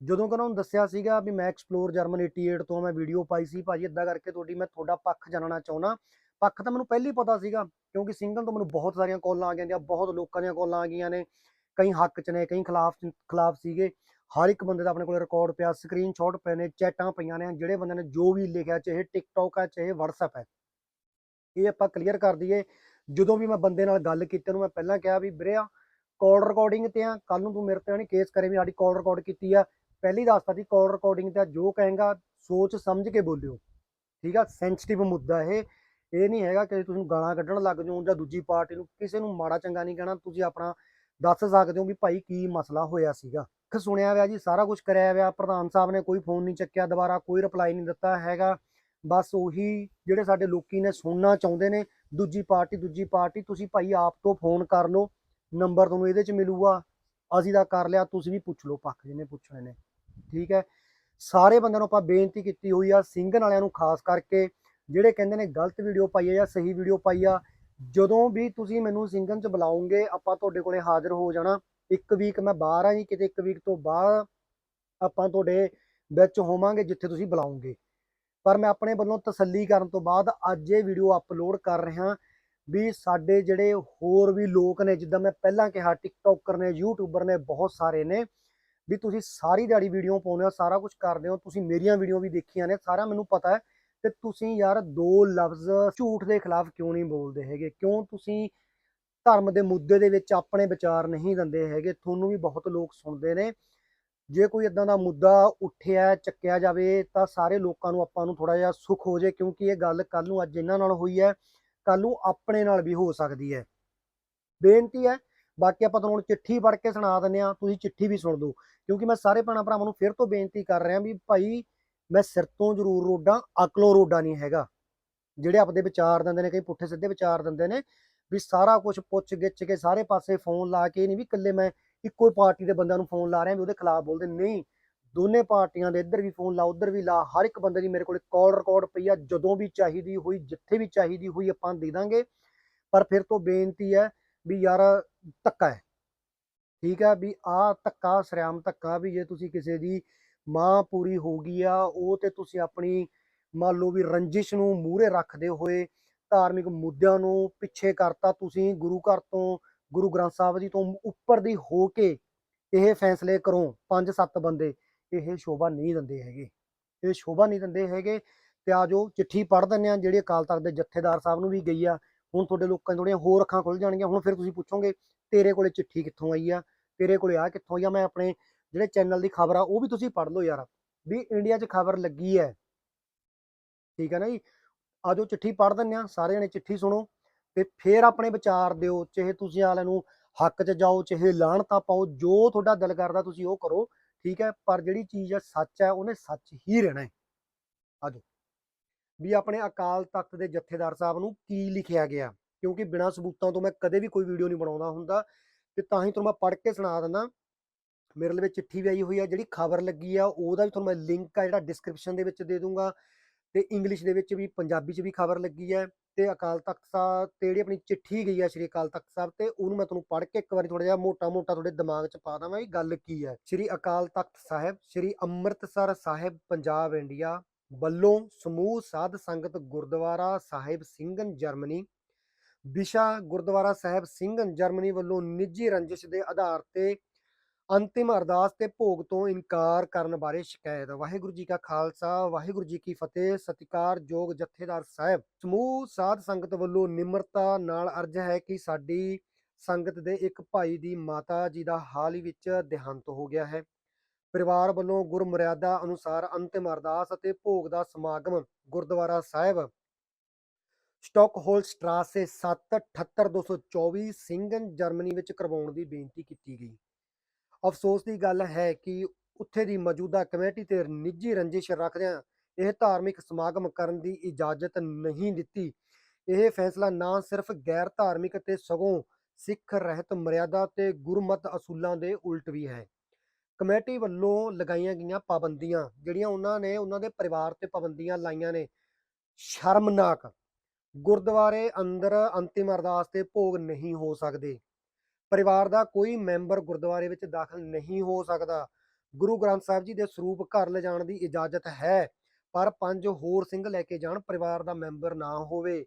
ਜਦੋਂ ਕਿ ਉਹਨਾਂ ਨੂੰ ਦੱਸਿਆ ਸੀਗਾ ਵੀ ਮੈਂ ਐਕਸਪਲੋਰ ਜਰਮਨ 88 ਤੋਂ ਮੈਂ ਵੀਡੀਓ ਪਾਈ ਸੀ, ਭਾਜੀ ਇਦਾਂ ਕਰਕੇ ਤੁਹਾਡੀ ਮੈਂ ਤੁਹਾਡਾ ਪੱਖ ਜਾਣਨਾ ਚਾਹੁੰਦਾ। ਪੱਖ ਤਾਂ ਮੈਨੂੰ ਪਹਿਲਾਂ ਹੀ ਪਤਾ ਸੀਗਾ, ਕਿਉਂਕਿ ਸਿੰਗਲ ਤੋਂ ਮੈਨੂੰ ਬਹੁਤ ਸਾਰੀਆਂ ਕਾਲਾਂ ਆ ਗਈਆਂ, ਬਹੁਤ ਲੋਕਾਂ ਦੀਆਂ ਕਾਲਾਂ ਆ ਗਈਆਂ ਨੇ। ਕਈ ਹੱਕ 'ਚ ਨੇ, ਕਈ ਖਿਲਾਫ ਖਿਲਾਫ ਸੀਗੇ। ਹਰ ਇੱਕ ਬੰਦੇ ਦਾ ਆਪਣੇ ਕੋਲ ਰਿਕਾਰਡ ਪਿਆ ਸਕਰੀਨਸ਼ਾਟ ਪਏ ਨੇ, ਚੈਟਾਂ ਪਈਆਂ ਨੇ, ਜਿਹੜੇ ਬੰਦੇ ਨੇ ਜੋ ਵੀ ਲਿਖਿਆ, ਚਾਹੇ ਟਿਕਟੌਕ ਹੈ ਚਾਹੇ WhatsApp ਹੈ ਇਹ ਆਪਾਂ ਕਲੀਅਰ ਕਰ ਦਈਏ। ਜਦੋਂ ਵੀ ਮੈਂ ਬੰਦੇ ਨਾਲ ਗੱਲ ਕੀਤੀ ਨੂੰ ਮੈਂ ਪਹਿਲਾਂ ਕਿਹਾ ਵੀ ਵੀਰੇ ਆ ਕਾਲ ਰਿਕਾਰਡਿੰਗ ਤੇ ਆ ਕੱਲ ਨੂੰ ਤੂੰ ਮੇਰੇ ਤੇ ਨਹੀਂ ਕੇਸ ਕਰੇ ਵੀ ਸਾਡੀ ਕਾਲ ਰਿਕਾਰਡ ਕੀਤੀ ਆ। ਪਹਿਲੀ ਦੱਸਤਾ ਸੀ ਕਾਲ ਰਿਕਾਰਡਿੰਗ ਦਾ ਜੋ ਕਹੇਗਾ, ਸੋਚ ਸਮਝ ਕੇ ਬੋਲਿਓ। ਠੀਕ ਆ ਸੈਂਸਿਟਿਵ ਮੁੱਦਾ ਇਹ। ਇਹ ਨਹੀਂ ਹੈਗਾ ਕਿ ਤੁਸੀਂ ਗਾਲਾਂ ਕੱਢਣ ਲੱਗ ਜਾਓ ਜਾਂ ਦੂਜੀ ਪਾਰਟੀ ਨੂੰ, ਕਿਸੇ ਨੂੰ ਮਾੜਾ ਚੰਗਾ ਨਹੀਂ ਕਹਿਣਾ, ਤੁਸੀਂ ਆਪਣਾ ਦੱਸ ਸਕਦੇ ਹੋ ਵੀ ਭਾਈ ਕੀ ਮਸਲਾ ਹੋਇਆ ਸੀਗਾ। ਖ ਸੁਣਿਆ ਹੋਇਆ ਜੀ, ਸਾਰਾ ਕੁਝ ਕਰਿਆ ਹੋਇਆ, ਪ੍ਰਧਾਨ ਸਾਹਿਬ ਨੇ ਕੋਈ ਫੋਨ ਨਹੀਂ ਚੱਕਿਆ ਦੁਬਾਰਾ, ਕੋਈ ਰਿਪਲਾਈ ਨਹੀਂ ਦਿੱਤਾ ਹੈਗਾ। ਬਸ ਉਹੀ ਜਿਹੜੇ ਸਾਡੇ ਲੋਕੀ ਨੇ, ਸੁਣਨਾ ਚਾਹੁੰਦੇ ਨੇ, ਦੂਜੀ ਪਾਰਟੀ ਦੂਜੀ ਪਾਰਟੀ, ਤੁਸੀਂ ਭਾਈ ਆਪ ਤੋਂ ਫੋਨ ਕਰ ਲਓ, ਨੰਬਰ ਤੁਹਾਨੂੰ ਇਹਦੇ 'ਚ ਮਿਲੂਗਾ। ਅਸੀਂ ਤਾਂ ਕਰ ਲਿਆ, ਤੁਸੀਂ ਵੀ ਪੁੱਛ ਲਓ, ਪੱਖ ਜਿਹਨੇ ਪੁੱਛਣੇ ਨੇ। ਠੀਕ ਹੈ। ਸਾਰੇ ਬੰਦਿਆਂ ਨੂੰ ਆਪਾਂ ਬੇਨਤੀ ਕੀਤੀ ਹੋਈ ਆ ਸਿੰਘਨ ਵਾਲਿਆਂ ਨੂੰ ਖਾਸ ਕਰਕੇ, ਜਿਹੜੇ ਕਹਿੰਦੇ ਨੇ ਗਲਤ ਵੀਡੀਓ ਪਾਈ ਆ ਜਾਂ ਸਹੀ ਵੀਡੀਓ ਪਾਈ ਆ, ਜਦੋਂ ਵੀ ਤੁਸੀਂ ਮੈਨੂੰ ਸਿੰਘਨ 'ਚ ਬੁਲਾਉਂਗੇ ਆਪਾਂ ਤੁਹਾਡੇ ਕੋਲੇ ਹਾਜ਼ਰ ਹੋ ਜਾਣਾ। ਇੱਕ ਵੀਕ ਮੈਂ ਬਾਹਰ ਆ ਜੀ, ਕਿਤੇ ਇੱਕ ਵੀਕ ਤੋਂ ਬਾਅਦ ਆਪਾਂ ਤੁਹਾਡੇ ਵਿੱਚ ਹੋਵਾਂਗੇ, ਜਿੱਥੇ ਤੁਸੀਂ ਬੁਲਾਉਂਗੇ ਪਰ ਮੈਂ ਆਪਣੇ ਵੱਲੋਂ ਤਸੱਲੀ ਕਰਨ ਤੋਂ ਬਾਅਦ ਅੱਜ ਇਹ ਵੀਡੀਓ ਅਪਲੋਡ ਕਰ ਰਿਹਾ ਵੀ ਸਾਡੇ ਜਿਹੜੇ ਹੋਰ ਵੀ ਲੋਕ ਨੇ, ਜਿੱਦਾਂ ਮੈਂ ਪਹਿਲਾਂ ਕਿਹਾ ਟਿਕਟੋਕਰ ਨੇ ਯੂਟਿਊਬਰ ਨੇ, ਬਹੁਤ ਸਾਰੇ ਨੇ ਵੀ ਤੁਸੀਂ ਸਾਰੀ ਦਿਹਾੜੀ ਵੀਡੀਓ ਪਾਉਂਦੇ ਹੋ, ਸਾਰਾ ਕੁਝ ਕਰਦੇ ਹੋ, ਤੁਸੀਂ ਮੇਰੀਆਂ ਵੀਡੀਓ ਵੀ ਦੇਖੀਆਂ ਨੇ, ਸਾਰਾ ਮੈਨੂੰ ਪਤਾ ਹੈ। ਤੇ ਤੁਸੀਂ ਯਾਰ ਦੋ ਲਫ਼ਜ਼ ਝੂਠ ਦੇ ਖਿਲਾਫ ਕਿਉਂ ਨਹੀਂ ਬੋਲਦੇ ਹੈਗੇ? ਕਿਉਂ ਤੁਸੀਂ ਧਰਮ ਦੇ ਮੁੱਦੇ ਦੇ ਵਿੱਚ ਆਪਣੇ ਵਿਚਾਰ ਨਹੀਂ ਦਿੰਦੇ ਹੈਗੇ? ਤੁਹਾਨੂੰ ਵੀ ਬਹੁਤ ਲੋਕ ਸੁਣਦੇ ਨੇ। ਜੇ ਕੋਈ ਇਦਾਂ ਦਾ ਮੁੱਦਾ ਉੱਠਿਆ, ਚੱਕਿਆ ਜਾਵੇ, ਤਾਂ ਸਾਰੇ ਲੋਕਾਂ ਨੂੰ ਆਪਾਂ ਨੂੰ ਥੋੜਾ ਜਿਹਾ ਸੁੱਖ ਹੋ ਜੇ ਕਿਉਂਕਿ ਇਹ ਗੱਲ ਕੱਲ ਨੂੰ ਅੱਜ ਇਹਨਾਂ ਨਾਲ ਹੋਈ ਹੈ ਕੱਲ ਨੂੰ ਆਪਣੇ ਨਾਲ ਵੀ ਹੋ ਸਕਦੀ ਹੈ। ਬੇਨਤੀ ਹੈ ਬਾਕੀ ਆਪਾਂ ਤੁਹਾਨੂੰ ਹੁਣ ਚਿੱਠੀ ਪੜ੍ਹ ਕੇ ਸੁਣਾ ਦਿੰਦੇ ਆ ਤੁਸੀਂ ਚਿੱਠੀ ਵੀ ਸੁਣ ਦਿਓ ਕਿਉਂਕਿ ਮੈਂ ਸਾਰੇ ਭੈਣਾਂ ਭਰਾਵਾਂ ਨੂੰ ਫਿਰ ਤੋਂ ਬੇਨਤੀ ਕਰ ਰਿਹਾ ਵੀ ਭਾਈ ਮੈਂ ਸਿਰ ਤੋਂ ਜ਼ਰੂਰ ਰੋਡਾਂ, ਅਕਲੋ ਰੋਡਾ ਨਹੀਂ ਹੈਗਾ। ਜਿਹੜੇ ਆਪਦੇ ਵਿਚਾਰ ਦਿੰਦੇ ਨੇ, ਕਈ ਪੁੱਠੇ ਸਿੱਧੇ ਵਿਚਾਰ ਦਿੰਦੇ ਨੇ ਵੀ ਸਾਰਾ ਕੁਝ ਪੁੱਛ ਗਿੱਛ ਕੇ ਸਾਰੇ ਪਾਸੇ ਫੋਨ ਲਾ ਕੇ ਨਹੀਂ ਵੀ ਇਕੱਲੇ ਮੈਂ ਇੱਕੋ ਪਾਰਟੀ ਦੇ ਬੰਦਿਆਂ ਨੂੰ ਫੋਨ ਲਾ ਰਿਹਾ ਵੀ ਉਹਦੇ ਖਿਲਾਫ ਬੋਲਦੇ। ਨਹੀਂ, ਦੋਨੇ ਪਾਰਟੀਆਂ ਦੇ ਇੱਧਰ ਵੀ ਫੋਨ ਲਾ, ਉੱਧਰ ਵੀ ਲਾ, ਹਰ ਇੱਕ ਬੰਦੇ ਦੀ ਮੇਰੇ ਕੋਲ ਕਾਲ ਰਿਕਾਰਡ ਪਈ ਆ, ਜਦੋਂ ਵੀ ਚਾਹੀਦੀ ਹੋਈ, ਜਿੱਥੇ ਵੀ ਚਾਹੀਦੀ ਹੋਈ ਆਪਾਂ ਦੇ ਦਾਂਗੇ। ਪਰ ਫਿਰ ਤੋਂ ਬੇਨਤੀ ਹੈ ਵੀ ਯਾਰ ਧੱਕਾ ਹੈ। ਠੀਕ ਹੈ ਵੀ ਆ ਧੱਕਾ, ਸਰਿਆਮ ਧੱਕਾ ਵੀ ਜੇ ਤੁਸੀਂ ਕਿਸੇ ਦੀ ਮਾਂ ਪੂਰੀ ਹੋ ਗਈ ਆ, ਉਹ ਤੇ ਤੁਸੀਂ ਆਪਣੀ ਮੰਨ ਲਓ ਵੀ ਰੰਜਿਸ਼ ਨੂੰ ਮੂਹਰੇ ਰੱਖਦੇ ਹੋਏ ਧਾਰਮਿਕ ਮੁੱਦਿਆਂ ਨੂੰ ਪਿੱਛੇ ਕਰਤਾ ਤੁਸੀਂ ਗੁਰੂ ਘਰ ਤੋਂ, ਗੁਰੂ ਗ੍ਰੰਥ ਸਾਹਿਬ ਜੀ ਤੋਂ ਉੱਪਰ ਦੀ ਹੋ ਕੇ ਇਹ ਫੈਸਲੇ ਕਰੋ ਪੰਜ ਸੱਤ ਬੰਦੇ, ਇਹ ਸ਼ੋਭਾ ਨਹੀਂ ਦਿੰਦੇ ਹੈਗੇ। ਇਹ ਸ਼ੋਭਾ ਨਹੀਂ ਦਿੰਦੇ ਹੈਗੇ ਤੇ ਆ ਜੋ ਚਿੱਠੀ ਪੜ੍ਹ ਦਿੰਦੇ ਆ, ਜਿਹੜੀ ਅਕਾਲ ਤਖਤ ਦੇ ਜਥੇਦਾਰ ਸਾਹਿਬ ਨੂੰ ਵੀ ਗਈ ਆ, ਹੁਣ ਤੁਹਾਡੇ ਲੋਕਾਂ ਦੀਆਂ ਥੋੜੀਆਂ ਹੋਰ ਅੱਖਾਂ ਖੁੱਲ ਜਾਣਗੀਆਂ, ਹੁਣ ਫਿਰ ਤੁਸੀਂ ਪੁੱਛੋਗੇ ਤੇਰੇ ਕੋਲੇ ਚਿੱਠੀ ਕਿੱਥੋਂ ਆਈ ਆ? ਤੇਰੇ ਕੋਲੇ ਆ ਕਿੱਥੋਂ ਆਈ ਆ? ਮੈਂ ਆਪਣੇ ਜਿਹੜੇ ਚੈਨਲ ਦੀ ਖਬਰ ਆ, ਉਹ ਵੀ ਤੁਸੀਂ ਪੜ੍ਹ ਲਓ ਯਾਰ। ਵੀ ਇੰਡੀਆ 'ਚ ਖਬਰ ਲੱਗੀ ਹੈ ਠੀਕ ਹੈ ਨਾ ਜੀ? ਆਜੋ ਚਿੱਠੀ ਪੜ੍ਹ ਦਿੰਦੇ ਆ ਸਾਰੇ ਜਣੇ ਚਿੱਠੀ ਸੁਣੋ। ਤੇ ਫਿਰ ਆਪਣੇ ਵਿਚਾਰ ਦਿਓ, ਚਾਹੇ ਤੁਸੀਂ ਆਲਿਆਂ ਨੂੰ ਹੱਕ 'ਚ ਜਾਓ, ਚਾਹੇ ਲਾਹਣਤਾ ਪਾਓ, ਜੋ ਤੁਹਾਡਾ ਦਿਲ ਕਰਦਾ ਤੁਸੀਂ ਉਹ ਕਰੋ। ਠੀਕ ਹੈ ਪਰ ਜਿਹੜੀ ਚੀਜ਼ ਆ ਸੱਚ ਹੈ ਉਹਨੇ ਸੱਚ ਹੀ ਰਹਿਣਾ ਹੈ ਆਜੋ ਵੀ ਆਪਣੇ ਅਕਾਲ ਤਖਤ ਦੇ ਜਥੇਦਾਰ ਸਾਹਿਬ ਨੂੰ ਕੀ ਲਿਖਿਆ ਗਿਆ? ਕਿਉਂਕਿ ਬਿਨਾਂ ਸਬੂਤਾਂ ਤੋਂ ਮੈਂ ਕਦੇ ਵੀ ਕੋਈ ਵੀਡੀਓ ਨਹੀਂ ਬਣਾਉਂਦਾ ਹੁੰਦਾ। ਤੇ ਤਾਂ ਹੀ ਤੁਹਾਨੂੰ ਮੈਂ ਪੜ੍ਹ ਕੇ ਸੁਣਾ ਦਿੰਦਾ, ਮੇਰੇ ਲਈ ਚਿੱਠੀ ਵੀ ਆਈ ਹੋਈ ਆ, ਜਿਹੜੀ ਖਬਰ ਲੱਗੀ ਆ, ਉਹਦਾ ਵੀ ਤੁਹਾਨੂੰ ਮੈਂ ਲਿੰਕ ਆ ਜਿਹੜਾ ਡਿਸਕ੍ਰਿਪਸ਼ਨ ਦੇ ਵਿੱਚ ਦੇ ਦੂੰਗਾ। ਤੇ ਇੰਗਲਿਸ਼ ਦੇ ਵਿੱਚ ਵੀ, ਪੰਜਾਬੀ 'ਚ ਵੀ ਖਬਰ ਲੱਗੀ ਹੈ ਤੇ ਅਕਾਲ ਤਖਤ ਸਾਹਿਬ ਤੇ ਜਿਹੜੀ ਆਪਣੀ ਚਿੱਠੀ ਗਈ ਹੈ ਸ਼੍ਰੀ ਅਕਾਲ ਤਖਤ ਸਾਹਿਬ ਤੇ, ਉਹਨੂੰ ਮੈਂ ਤੁਹਾਨੂੰ ਪੜ੍ਹ ਕੇ ਇੱਕ ਵਾਰੀ ਥੋੜਾ ਜਿਹਾ ਮੋਟਾ-ਮੋਟਾ ਤੁਹਾਡੇ ਦਿਮਾਗ 'ਚ ਪਾ ਦਾਂ ਵੀ ਗੱਲ ਕੀ ਹੈ ਸ਼੍ਰੀ ਅਕਾਲ ਤਖਤ ਸਾਹਿਬ, ਸ਼੍ਰੀ ਅੰਮ੍ਰਿਤਸਰ ਸਾਹਿਬ, ਪੰਜਾਬ, ਇੰਡੀਆ ਵੱਲੋਂ ਸਮੂਹ ਸਾਧ ਸੰਗਤ ਗੁਰਦੁਆਰਾ ਸਾਹਿਬ, ਸਿੰਘਨ, ਜਰਮਨੀ ਵਿਸ਼ਾ ਗੁਰਦੁਆਰਾ ਸਾਹਿਬ ਸਿੰਘਨ ਜਰਮਨੀ ਵੱਲੋਂ ਨਿੱਜੀ ਰੰਜਿਸ਼ ਦੇ ਆਧਾਰ ਤੇ ਅੰਤਿਮ ਅਰਦਾਸ ਤੇ ਭੋਗ ਤੋਂ ਇਨਕਾਰ ਕਰਨ ਬਾਰੇ ਸ਼ਿਕਾਇਤ। ਵਾਹਿਗੁਰੂ ਜੀ ਕਾ ਖਾਲਸਾ, ਵਾਹਿਗੁਰੂ ਜੀ ਕੀ ਫਤਿਹ ਸਤਿਕਾਰਯੋਗ ਜਥੇਦਾਰ ਸਾਹਿਬ। ਸਮੂਹ ਸਾਧ ਸੰਗਤ ਵੱਲੋਂ ਨਿਮਰਤਾ ਨਾਲ ਅਰਜ਼ ਹੈ ਕਿ ਸਾਡੀ ਸੰਗਤ ਦੇ ਇੱਕ ਭਾਈ ਦੀ ਮਾਤਾ ਜੀ ਦਾ ਹਾਲ ਹੀ ਵਿੱਚ ਦੇਹਾਂਤ ਹੋ ਗਿਆ ਹੈ। ਪਰਿਵਾਰ ਵੱਲੋਂ ਗੁਰਮਰਿਆਦਾ ਅਨੁਸਾਰ ਅੰਤਿਮ ਅਰਦਾਸ ਅਤੇ ਭੋਗ ਦਾ ਸਮਾਗਮ ਗੁਰਦੁਆਰਾ ਸਾਹਿਬ ਸਟਾਕਹੋਲ ਸਟਰਾਸੇ 778224 ਸਿੰਗਨ ਜਰਮਨੀ ਵਿੱਚ ਕਰਵਾਉਣ ਦੀ ਬੇਨਤੀ ਕੀਤੀ ਗਈ। ਅਫਸੋਸ ਦੀ ਗੱਲ ਹੈ ਕਿ ਉੱਥੇ ਦੀ ਮੌਜੂਦਾ ਕਮੇਟੀ ਤੇ ਨਿੱਜੀ ਰੰਜਿਸ਼ ਰੱਖਦਿਆਂ ਇਹ ਧਾਰਮਿਕ ਸਮਾਗਮ ਕਰਨ ਦੀ ਇਜਾਜ਼ਤ ਨਹੀਂ ਦਿੱਤੀ। ਇਹ ਫੈਸਲਾ ਨਾ ਸਿਰਫ ਗੈਰ ਧਾਰਮਿਕ ਤੇ ਸਗੋਂ ਸਿੱਖ ਰਹਿਤ ਮਰਿਆਦਾ ਤੇ ਗੁਰਮਤ ਅਸੂਲਾਂ ਦੇ ਉਲਟ ਵੀ ਹੈ। ਕਮੇਟੀ ਵੱਲੋਂ ਲਗਾਈਆਂ ਗਈਆਂ ਪਾਬੰਦੀਆਂ, ਜਿਹੜੀਆਂ ਉਹਨਾਂ ਨੇ ਉਹਨਾਂ ਦੇ ਪਰਿਵਾਰ ਤੇ ਪਾਬੰਦੀਆਂ ਲਾਈਆਂ ਨੇ, ਸ਼ਰਮਨਾਕ। ਗੁਰਦੁਆਰੇ ਅੰਦਰ ਅੰਤਿਮ ਅਰਦਾਸ ਤੇ ਭੋਗ ਨਹੀਂ ਹੋ ਸਕਦੇ। ਪਰਿਵਾਰ ਦਾ ਕੋਈ ਮੈਂਬਰ ਗੁਰਦੁਆਰੇ ਵਿੱਚ ਦਾਖਲ ਨਹੀਂ ਹੋ ਸਕਦਾ। ਗੁਰੂ ਗ੍ਰੰਥ ਸਾਹਿਬ ਜੀ ਦੇ ਸਰੂਪ ਘਰ ਲਿਜਾਣ ਦੀ ਇਜਾਜ਼ਤ ਹੈ, ਪਰ ਪੰਜ ਹੋਰ ਸਿੰਘ ਲੈ ਕੇ ਜਾਣ, ਪਰਿਵਾਰ ਦਾ ਮੈਂਬਰ ਨਾ ਹੋਵੇ।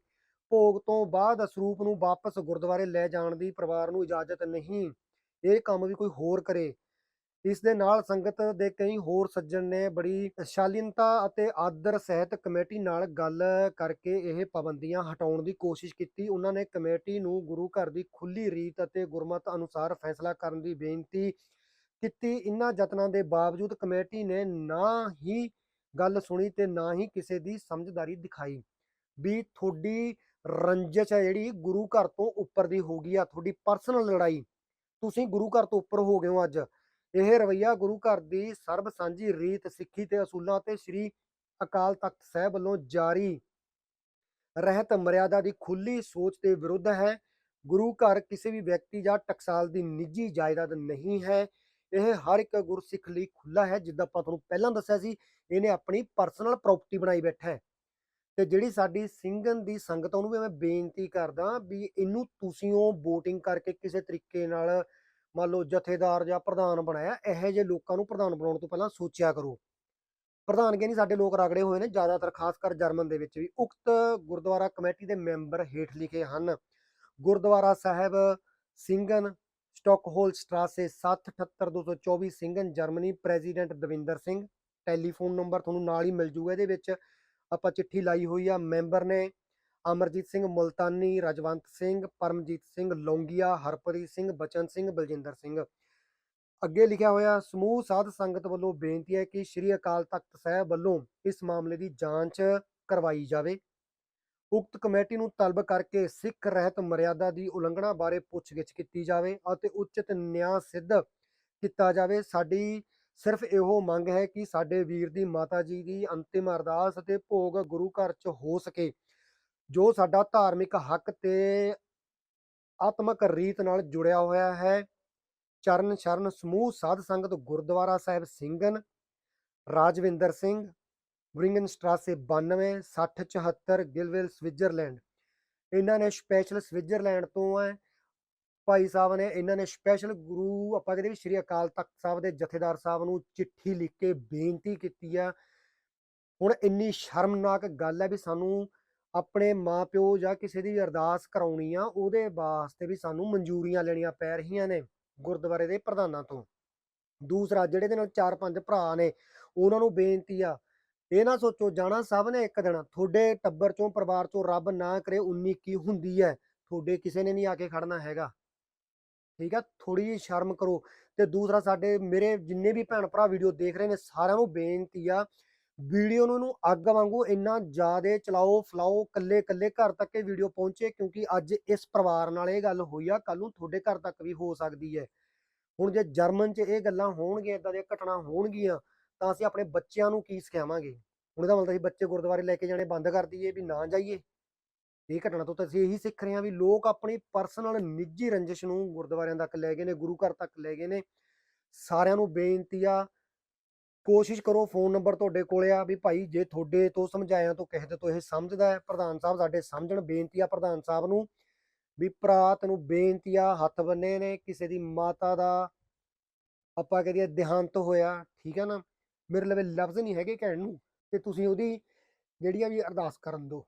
ਭੋਗ ਤੋਂ ਬਾਅਦ ਸਰੂਪ ਨੂੰ ਵਾਪਸ ਗੁਰਦੁਆਰੇ ਲੈ ਜਾਣ ਦੀ ਪਰਿਵਾਰ ਨੂੰ ਇਜਾਜ਼ਤ ਨਹੀਂ। ਇਹ ਕੰਮ ਵੀ ਕੋਈ ਹੋਰ ਕਰੇ। ਇਸ ਦੇ ਨਾਲ ਸੰਗਤ ਦੇ ਕਈ ਹੋਰ ਸੱਜਣ ਨੇ ਬੜੀ ਸ਼ਾਲੀਨਤਾ ਅਤੇ ਆਦਰ ਸਹਿਤ ਕਮੇਟੀ ਨਾਲ ਗੱਲ ਕਰਕੇ ਇਹ ਪਾਬੰਦੀਆਂ ਹਟਾਉਣ ਦੀ ਕੋਸ਼ਿਸ਼ ਕੀਤੀ। ਉਹਨਾਂ ਨੇ ਕਮੇਟੀ ਨੂੰ ਗੁਰੂ ਘਰ ਦੀ ਖੁੱਲੀ ਰੀਤ ਅਤੇ ਗੁਰਮਤ ਅਨੁਸਾਰ ਫੈਸਲਾ ਕਰਨ ਦੀ ਬੇਨਤੀ ਕੀਤੀ। ਇਹਨਾਂ ਯਤਨਾਂ ਦੇ ਬਾਵਜੂਦ ਕਮੇਟੀ ਨੇ ਨਾ ਹੀ ਗੱਲ ਸੁਣੀ ਤੇ ਨਾ ਹੀ ਕਿਸੇ ਦੀ ਸਮਝਦਾਰੀ ਦਿਖਾਈ। ਵੀ ਤੁਹਾਡੀ ਰੰਜਿਸ਼ ਹੈ ਜਿਹੜੀ ਗੁਰੂ ਘਰ ਤੋਂ ਉੱਪਰ ਦੀ ਹੋ ਗਈ ਆ, ਤੁਹਾਡੀ ਪਰਸਨਲ ਲੜਾਈ। ਤੁਸੀਂ ਗੁਰੂ ਘਰ ਤੋਂ ਉੱਪਰ ਹੋ ਗਏ ਹੋ ਅੱਜ। ਇਹ ਰਵਈਆ ਗੁਰੂ ਘਰ ਦੀ ਸਰਬ ਸਾਂਝੀ ਰੀਤ, ਸਿੱਖੀ ਤੇ ਅਸੂਲਾਂ ਤੇ ਸ੍ਰੀ ਅਕਾਲ ਤਖਤ ਸਾਹਿਬ ਵੱਲੋਂ ਜਾਰੀ ਰਹਿਤ ਮਰਿਆਦਾ ਦੀ ਖੁੱਲੀ ਸੋਚ ਦੇ ਵਿਰੁੱਧ ਹੈ। ਗੁਰੂ ਘਰ ਕਿਸੇ ਵੀ ਵਿਅਕਤੀ ਜਾਂ ਟਕਸਾਲ ਦੀ ਨਿੱਜੀ ਜਾਇਦਾਦ ਨਹੀਂ ਹੈ। ਇਹ ਹਰ ਇੱਕ ਗੁਰਸਿੱਖ ਲਈ ਖੁੱਲਾ ਹੈ, ਜਿੱਦਾਂ ਆਪਾਂ ਤੁਹਾਨੂੰ ਪਹਿਲਾਂ ਦੱਸਿਆ ਸੀ, ਇਹਨੇ ਆਪਣੀ ਪਰਸਨਲ ਪ੍ਰਾਪਰਟੀ ਬਣਾਈ ਬੈਠਾ ਹੈ। ਤੇ ਜਿਹੜੀ ਸਾਡੀ ਸਿੰਘਨ ਦੀ ਸੰਗਤ ਉਹਨੂੰ ਵੀ ਮੈਂ ਬੇਨਤੀ ਕਰਦਾ ਵੀ ਇਹਨੂੰ ਤੁਸੀਂ ਉਹ VOTING ਕਰਕੇ ਕਿਸੇ ਤਰੀਕੇ ਨਾਲ ਮੰਨ ਲਓ ਜਥੇਦਾਰ ਜਾਂ ਪ੍ਰਧਾਨ ਬਣਾਇਆ, ਇਹੋ ਜਿਹੇ ਲੋਕਾਂ ਨੂੰ ਪ੍ਰਧਾਨ ਬਣਾਉਣ ਤੋਂ ਪਹਿਲਾਂ ਸੋਚਿਆ ਕਰੋ। ਪ੍ਰਧਾਨਗੀ ਨਹੀਂ ਸਾਡੇ ਲੋਕ ਰਗੜੇ ਹੋਏ ਨੇ, ਜ਼ਿਆਦਾਤਰ ਖਾਸ ਕਰ ਜਰਮਨ ਦੇ ਵਿੱਚ ਵੀ। ਉਕਤ ਗੁਰਦੁਆਰਾ ਕਮੇਟੀ ਦੇ ਮੈਂਬਰ ਹੇਠ ਲਿਖੇ ਹਨ, Gurdwara Sahib, Singen Stockholmer Strasse 778224 Singen, Germany president Davinder Singh, telephone number ਤੁਹਾਨੂੰ ਨਾਲ ਹੀ ਮਿਲ ਜੂਗਾ। ਇਹਦੇ ਵਿੱਚ ਆਪਾਂ ਚਿੱਠੀ ਲਾਈ ਹੋਈ ਆ, ਮੈਂਬਰ ਨੇ ਅਮਰਜੀਤ ਸਿੰਘ ਮੁਲਤਾਨੀ, ਰਜਵੰਤ ਸਿੰਘ, ਪਰਮਜੀਤ ਸਿੰਘ ਲੌਂਗੀਆ, ਹਰਪ੍ਰੀਤ ਸਿੰਘ, ਬਚਨ ਸਿੰਘ, ਬਲਜਿੰਦਰ ਸਿੰਘ। ਅੱਗੇ ਲਿਖਿਆ ਹੋਇਆ, ਸਮੂਹ ਸਾਧ ਸੰਗਤ ਵੱਲੋਂ ਬੇਨਤੀ ਹੈ ਕਿ ਸ੍ਰੀ ਅਕਾਲ ਤਖਤ ਸਾਹਿਬ ਵੱਲੋਂ ਇਸ ਮਾਮਲੇ ਦੀ ਜਾਂਚ ਕਰਵਾਈ ਜਾਵੇ। ਉਕਤ ਕਮੇਟੀ ਨੂੰ ਤਲਬ ਕਰਕੇ ਸਿੱਖ ਰਹਿਤ ਮਰਿਆਦਾ ਦੀ ਉਲੰਘਣਾ ਬਾਰੇ ਪੁੱਛਗਿੱਛ ਕੀਤੀ ਜਾਵੇ ਅਤੇ ਉਚਿਤ ਨਿਆਂ ਸਿੱਧ ਕੀਤਾ ਜਾਵੇ। ਸਾਡੀ ਸਿਰਫ ਇਹੋ ਮੰਗ ਹੈ ਕਿ ਸਾਡੇ ਵੀਰ ਦੀ ਮਾਤਾ ਜੀ ਦੀ ਅੰਤਿਮ ਅਰਦਾਸ ਅਤੇ ਭੋਗ ਗੁਰੂ ਘਰ 'ਚ ਹੋ ਸਕੇ। ਜੋ ਸਾਡਾ ਧਾਰਮਿਕ ਹੱਕ ਤੇ ਆਤਮਿਕ ਰੀਤ ਨਾਲ ਜੁੜਿਆ ਹੋਇਆ ਹੈ, ਚਰਨ ਸ਼ਰਨ ਸਮੂਹ ਸਾਧ ਸੰਗਤ ਗੁਰਦੁਆਰਾ ਸਾਹਿਬ ਸਿੰਘਨ, ਰਾਜਵਿੰਦਰ ਸਿੰਘ ਬ੍ਰਿੰਗਨ ਸਟਰਾਸੇ 92 6074 ਗਿਲਵਿਲ, ਸਵਿਟਜ਼ਰਲੈਂਡ। ਇਹਨਾਂ ਨੇ ਸਪੈਸ਼ਲ ਸਵਿਟਜ਼ਰਲੈਂਡ ਤੋਂ ਹੈ ਭਾਈ ਸਾਹਿਬ ਨੇ ਇਹਨਾਂ ਨੇ ਸਪੈਸ਼ਲ ਗੁਰੂ ਆਪਾਂ ਕਹਿੰਦੇ ਵੀ ਸ਼੍ਰੀ ਅਕਾਲ ਤਖਤ ਸਾਹਿਬ ਦੇ ਜਥੇਦਾਰ ਸਾਹਿਬ ਨੂੰ ਚਿੱਠੀ ਲਿਖ ਕੇ ਬੇਨਤੀ ਕੀਤੀ ਆ। ਹੁਣ ਇੰਨੀ ਸ਼ਰਮਨਾਕ ਗੱਲ ਹੈ ਵੀ ਸਾਨੂੰ ਆਪਣੇ ਮਾਪਿਓ ਜਾਂ ਕਿਸੇ ਦੀ ਅਰਦਾਸ ਕਰਾਉਣੀ ਆ, ਉਹਦੇ ਵਾਸਤੇ ਵੀ ਸਾਨੂੰ ਮਨਜ਼ੂਰੀਆਂ ਲੈਣੀਆਂ ਪੈ ਰਹੀਆਂ ਨੇ ਗੁਰਦੁਆਰੇ ਦੇ ਪ੍ਰਧਾਨਾਂ ਤੋਂ। ਦੂਸਰਾ, ਜਿਹੜੇ ਦੇ ਨਾਲ ਚਾਰ ਪੰਜ ਭਰਾ ਨੇ, ਉਹਨਾਂ ਨੂੰ ਬੇਨਤੀ ਆ, ਇਹ ਨਾ ਸੋਚੋ ਜਾਣਾ ਸਭ ਨੇ ਇੱਕ ਦਿਨ, ਤੁਹਾਡੇ ਟੱਬਰ ਚੋਂ, ਪਰਿਵਾਰ ਚੋਂ ਰੱਬ ਨਾ ਕਰੇ 19 ਕੀ ਹੁੰਦੀ ਹੈ, ਤੁਹਾਡੇ ਕਿਸੇ ਨੇ ਨਹੀਂ ਆ ਕੇ ਖੜਨਾ ਹੈਗਾ। ਠੀਕ ਆ ਥੋੜੀ ਜਿਹੀ ਸ਼ਰਮ ਕਰੋ। ਤੇ ਦੂਸਰਾ, ਸਾਡੇ ਮੇਰੇ ਜਿੰਨੇ ਵੀ ਭੈਣ ਭਰਾ ਵੀਡੀਓ ਦੇਖ ਰਹੇ ਨੇ, ਸਾਰਿਆਂ ਨੂੰ ਬੇਨਤੀ ਆ ਵੀਡੀਓ ਨੂੰ ਨੂੰ ਅੱਗ ਵਾਂਗੂ ਇੰਨਾ ਜ਼ਿਆਦਾ ਚਲਾਓ, ਫਲਾਓ ਕੱਲੇ ਕੱਲੇ ਘਰ ਤੱਕ ਇਹ ਵੀਡੀਓ ਪਹੁੰਚੇ ਕਿਉਂਕਿ ਅੱਜ ਇਸ ਪਰਿਵਾਰ ਨਾਲ ਇਹ ਗੱਲ ਹੋਈ ਆ ਕੱਲ ਨੂੰ ਤੁਹਾਡੇ ਘਰ ਤੱਕ ਵੀ ਹੋ ਸਕਦੀ ਹੈ। ਹੁਣ ਜੇ ਜਰਮਨ 'ਚ ਇਹ ਗੱਲਾਂ ਹੋਣਗੀਆਂ ਇਦਾਂ ਦੀਆਂ ਘਟਨਾ ਹੋਣਗੀਆਂ, ਤਾਂ ਅਸੀਂ ਆਪਣੇ ਬੱਚਿਆਂ ਨੂੰ ਕੀ ਸਿਖਾਵਾਂਗੇ? ਹੁਣ ਇਹਦਾ ਮਤਲਬ ਅਸੀਂ ਬੱਚੇ ਗੁਰਦੁਆਰੇ ਲੈ ਕੇ ਜਾਣੇ, ਬੰਦ ਕਰ ਦਈਏ ਵੀ ਨਾ ਜਾਈਏ। ਇਹ ਘਟਨਾ ਤੋਂ ਤਾਂ ਅਸੀਂ ਇਹੀ ਸਿੱਖ ਰਹੇ ਹਾਂ ਵੀ ਲੋਕ ਆਪਣੀ ਪਰਸਨਲ ਨਿੱਜੀ ਰੰਜਿਸ਼ ਨੂੰ ਗੁਰਦੁਆਰਿਆਂ ਤੱਕ ਲੈ ਗਏ ਨੇ, ਗੁਰੂ ਘਰ ਤੱਕ ਲੈ ਗਏ ਨੇ। ਸਾਰਿਆਂ ਨੂੰ ਬੇਨਤੀ ਆ ਕੋਸ਼ਿਸ਼ ਕਰੋ ਫੋਨ ਨੰਬਰ ਤੁਹਾਡੇ ਕੋਲੇ ਆ ਵੀ ਭਾਈ ਜੇ ਤੁਹਾਡੇ ਤੋਂ ਸਮਝਾਇਆ ਤੋਂ ਕਿਸੇ ਦੇ ਤੋਂ ਇਹ ਸਮਝਦਾ ਹੈ। ਪ੍ਰਧਾਨ ਸਾਹਿਬ, ਸਾਡੇ ਸਮਝਣ ਬੇਨਤੀ ਆ ਪ੍ਰਧਾਨ ਸਾਹਿਬ ਨੂੰ ਵੀ ਭਰਾ ਤੈਨੂੰ ਬੇਨਤੀ ਆ, ਹੱਥ ਬੰਨੇ ਨੇ, ਕਿਸੇ ਦੀ ਮਾਤਾ ਦਾ ਆਪਾਂ ਕਹਦੇ ਦੇਹਾਂਤ ਹੋਇਆ, ਠੀਕ ਹੈ ਨਾ? ਮੇਰੇ ਲਵੇ ਲਫ਼ਜ਼ ਨਹੀਂ ਹੈਗੇ ਕਹਿਣ ਨੂੰ ਤੇ ਤੁਸੀਂ ਉਹਦੀ ਜਿਹੜੀ ਆ ਵੀ ਅਰਦਾਸ ਕਰਨ ਦਿਓ।